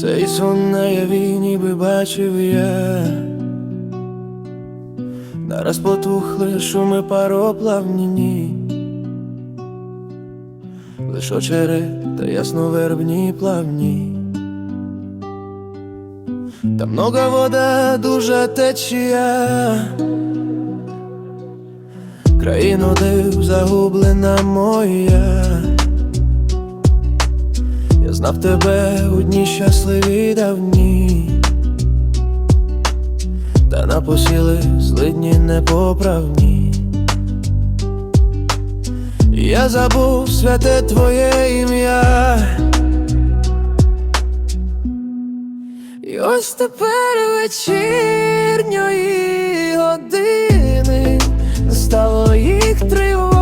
Цей сон наяві ніби бачив я, нараз потухли шуми пароплавні лиш очерет та ясновербні плавні. Та много вода, дуже течія, країну див загублена моя. Згадав тебе у дні щасливі давні, та напосіли злидні непоправні. Я забув святе твоє ім'я. І ось тепер вечірньої години стало їх тривати.